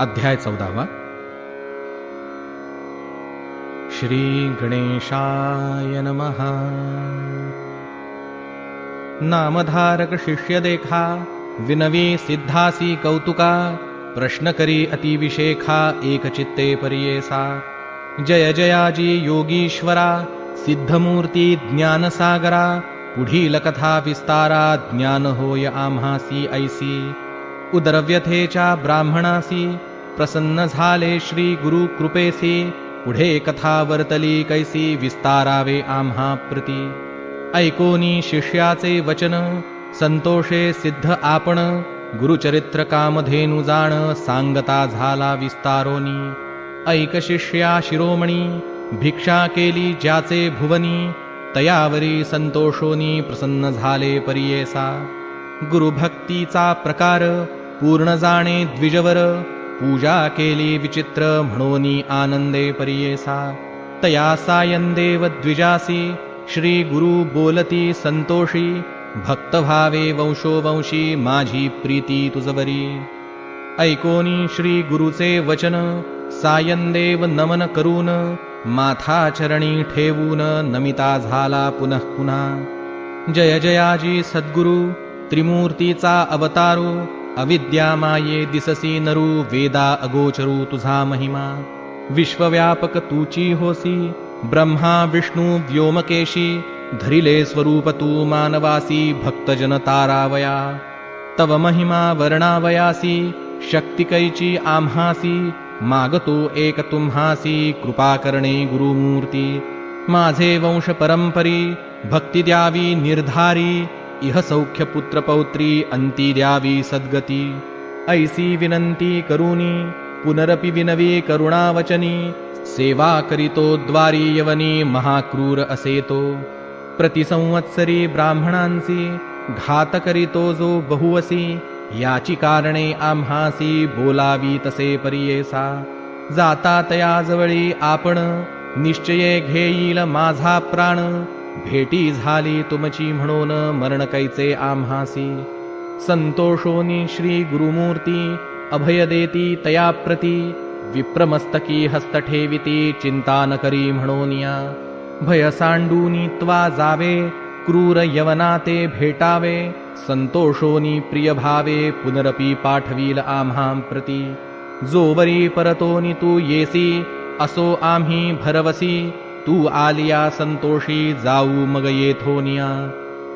अध्याय चौदावा। श्री गणेशाय नमः। नामधारक शिष्य देखा विनवी सिद्धासी कौतुका प्रश्न करी अतिविशेखा एक चित्ते परियेसा। जय जयाजी योगीश्वरा सिद्धमूर्ती ज्ञानसागरा पुढील कथा विस्तारा ज्ञान होय आम्हासी ऐसी। उदरव्यथेच्या ब्राह्मणासी प्रसन्न झाले श्री गुरु कृपेसी पुढे कथा वर्तली कैसी विस्तारावे आम्हा प्रती। ऐकोनी शिष्याचे वचन संतोषे सिद्ध आपण गुरुचरित्र कामधेनु जाण सांगता झाला विस्तारोनी। ऐक शिष्या शिरोमणी भिक्षा केली ज्याचे भुवनी तयावरी संतोषोनी प्रसन्न झाले परियेसा। गुरुभक्तीचा प्रकार पूर्ण जाणे द्विजवर पूजा केली विचित्र म्हणोनी आनंदे परियेसा. तया सायंदेव द्विजासी श्री गुरु बोलती संतोषी भक्तभावे वंशो वंशोवंशी माझी प्रीती तुझवरी ऐकोनी श्री गुरुचे वचन सायंदेव नमन करून माथा चरणी ठेवून नमिता झाला पुनः पुन्हा. जय जयाजी सद्गुरु त्रिमूर्तीचा अवतारू अविद्यामाये दिससी नरू वेदा अगोचरू तुझा महिमा। विश्वव्यापक तूची होसी ब्रह्मा विष्णू व्योमकेशी धरिले स्वरूप तू मानवासी भक्तजन तारावया। तव महिमा वर्णावयासी शक्तिकैची आम्हासी मागतो एक तुम्हासी कृपा करणे गुरुमूर्ती। माझे वंश परंपरी भक्ती द्यावी निर्धारी इह सौख्य पुत्र पौत्री अंती द्यावी सद्गती। ऐसी विनंती करुणी पुनरपि विनवी करुणावचनी सेवा करितो द्वारी यवनी महाक्रूर असेतो। प्रतिसंवत्सरी ब्राह्मणांसी घात करितो जो बहुवसी याची कारणे आम्हासी बोलावी तसे परियेसा। जाता तया जवळी आपण निश्चये घेईल माझा प्राण भेटी झाली तुमची म्हणून मरण कैचे आम्हासी. संतोषोनी श्री गुरुमूर्ती अभय देती तया प्रती विप्रमस्तकी हस्त ठेविती चिंता न करी म्हणोनिया. भय सांडूनी त्वा जावे क्रूर यवनाते भेटावे संतोषोनी प्रिय भावे पुनरपी पाठवील आम्हां प्रती. जोवरी परतोनी तू येसी असो आम्ही भरवसी. तू आलिया संतोषी जाऊ मग येथोनिया.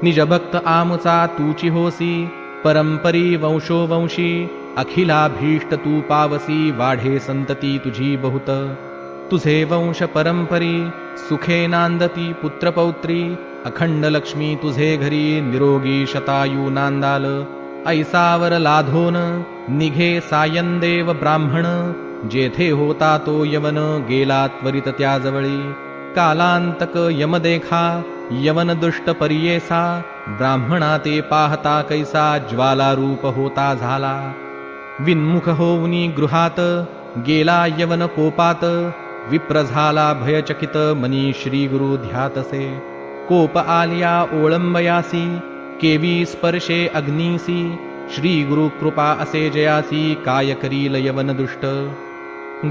निज भक्त आमुचा तूची होसी परंपरी वंशोवंशी अखिलाभीष्ट तू पावसी वाढे संतती तुझी बहुत. तुझे वंश परंपरी सुखे नांदती पुत्रपौत्री अखंड लक्ष्मी तुझे घरी निरोगी शतायू नांदाल. ऐसावर लाधोन निघे सायंदेव ब्राह्मण जेथे होता तो यवन गेला त्वरित त्याजवळी. कालांतक यमदेखा यवन दुष्ट परियेसा ब्राह्मणा ते पाहता कैसा ज्वाला रूप होता झाला। विन्मुख होऊनी गृहात गेला यवन कोपात विप्र झाला भयचकित मनी श्री गुरु ध्यातसे। कोप आलिया ओळंबयासी केवी स्पर्शे अग्नीसी श्री गुरु कृपा असे जयासी काय करील यवन दुष्ट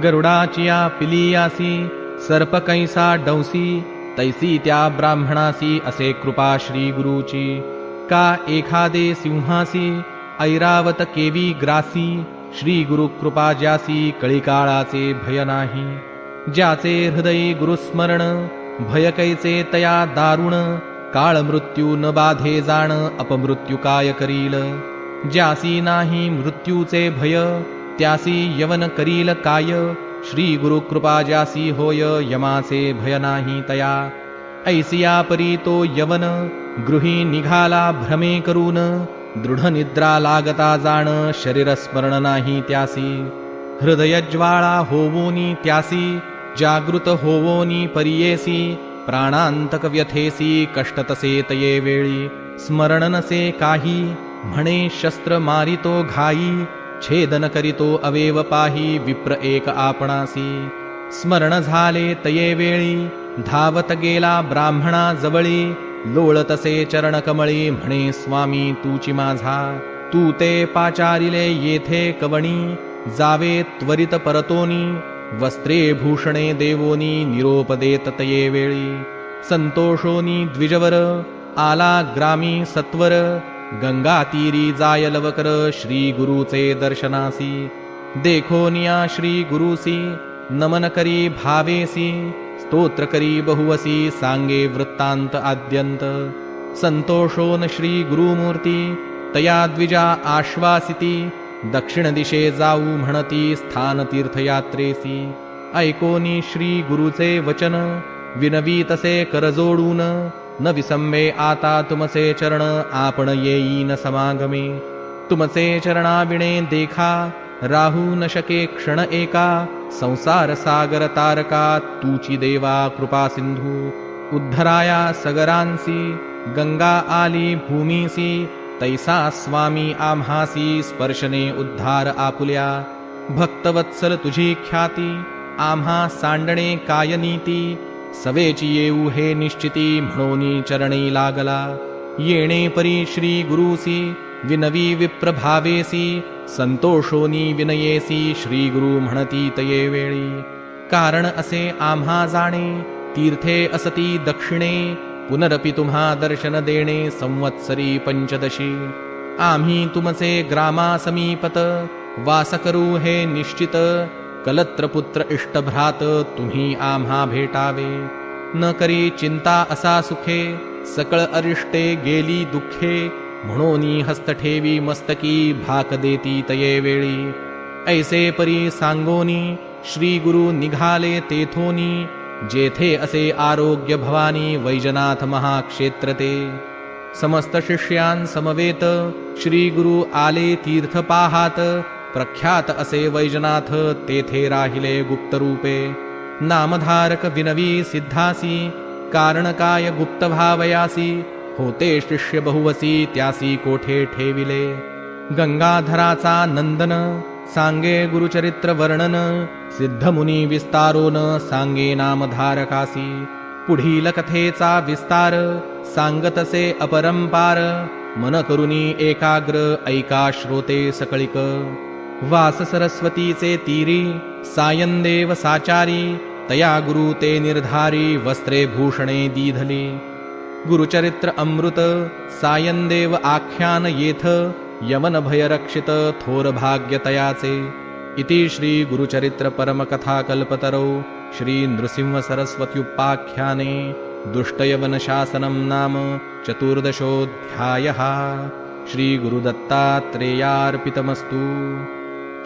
गरुडाचिया पिलियासी सर्प कैसा डंसी तैसी त्या ब्राह्मणासी असे कृपा श्री गुरुची। का एखादे सिंहासी ऐरावत केवी ग्रासी श्री गुरु कृपा ज्यासी कळीकाळाचे भय नाही। ज्याचे हृदयी गुरुस्मरण भय कैचे तया दारुण काळ मृत्यू न बाधे जाण अपमृत्यू काय करील। ज्यासी नाही मृत्यूचे भय त्यासी यवन करील काय। श्री गुरु कृपा ज्यासी होय यमाचे भय नाही तया। ऐसिया परी तो यवन गृही निघाला भ्रमे करून दृढ निद्रा लागता जाण शरीर स्मरण नाही त्यासी। हृदय ज्वाळा होवोनी त्यासी जागृत होवोनी परियेसी प्राणांतक व्यथेसी कष्ट तसे तये वेळी। स्मरण नसे काही म्हणे शस्त्र मारितो घाई। छेदन करीतो अवेव पाही विप्र एक आपणासी। स्मरण झाले तये वेळी धावत गेला ब्राह्मणा जवळी लोळतसे चरणकमळी म्हणे स्वामी तूची माझा तू ते पाचारिले येथे कवणी जावे त्वरित परतोनी वस्त्रे भूषणे देवोनी निरोपदेत तये वेळी। संतोषोनी द्विजवर आला ग्रामी सत्वर गंगा तीरी जाय लवकर श्री गुरुचे दर्शनासी देखोनिया श्री गुरुसी नमन करी भावेसी स्तोत्र करी बहुवसी सांगे वृत्तांत आद्यंत संतोषोन श्री गुरुमूर्ती तया द्विजा आश्वासिती दक्षिण दिशे जाऊ म्हणती स्थान तीर्थयात्रेसी ऐकोनी श्री गुरुचे वचन विनवी तसे करजोडून न विसंबे आता तुमचे चरण आपण येईन समागमे। तुमचे चरणाविणे देखा राहू न शके क्षण एका। संसार सागर तारका तूची देवा कृपा सिंधू। उद्धराया सगरांसी गंगा आली भूमीसी तैसा स्वामी आम्हासी स्पर्शने उद्धार आपुल्या। भक्तवत्सल तुझी ख्याती आम्हा सांडणे काय नीती सवेची येऊ हे निश्चिती म्हणून चरणी लागला। येणे परी श्री गुरुसी विनवी विप्रभावेसी संतोषोनी विनयेसी श्री गुरु म्हणती तये वेळी। कारण असे आम्हा जाणे तीर्थे असती दक्षिणे पुनरपि तुम्हा दर्शन देणे संवत्सरी पंचदशी। आम्ही तुमचे ग्रामा समीपत वास करू हे निश्चित कलत्रपुत्र इष्टभ्रात तुम्ही आम्हा भेटावे. न करी चिंता असा सुखे सकळ अरिष्टे गेली दुःखे. म्हणून हस्त ठेवी मस्तकी भाक देती तये वेळी. ऐसे परी सांगोनी श्री गुरु निघाले तेथोनी. जेथे असे आरोग्य भवानी वैजनाथ महाक्षेत्र ते. समस्त शिष्यां समवेत श्री गुरु आले तीर्थ पाहात प्रख्यात असे वैजनाथ तेथे राहिले गुप्तरूपे. नामधारक विनवी सिद्धासी कारण काय गुप्त भावयासी होते शिष्य बहुवसी त्यासी कोठे ठेविले? गंगाधराचा नंदन सांगे गुरुचरित्र वर्णन सिद्धमुनी विस्तारोन सांगे नामधारकासी. पुढील कथेचा विस्तार सांगतसे अपरंपार मन करुनी एकाग्र ऐका श्रोते सकळिक. वाससरस्वती चेति सायन्देव साचारी तया गुरुते निर्धारी वस्त्रे भूषणे दीधले। गुरुचरित्र अमृत सायन्देव आख्यानयेथ यवनभयरक्षित थोरभाग्यतया चे इति श्रीगुरुचरित्रपरमकथाकल्पतरो श्रीनृसिंहसरस्वत्युपाख्याने दुष्टयवनशासनं नाम चतुर्दशोऽध्यायः। श्रीगुरुदत्तात्रेयार्पितमस्तु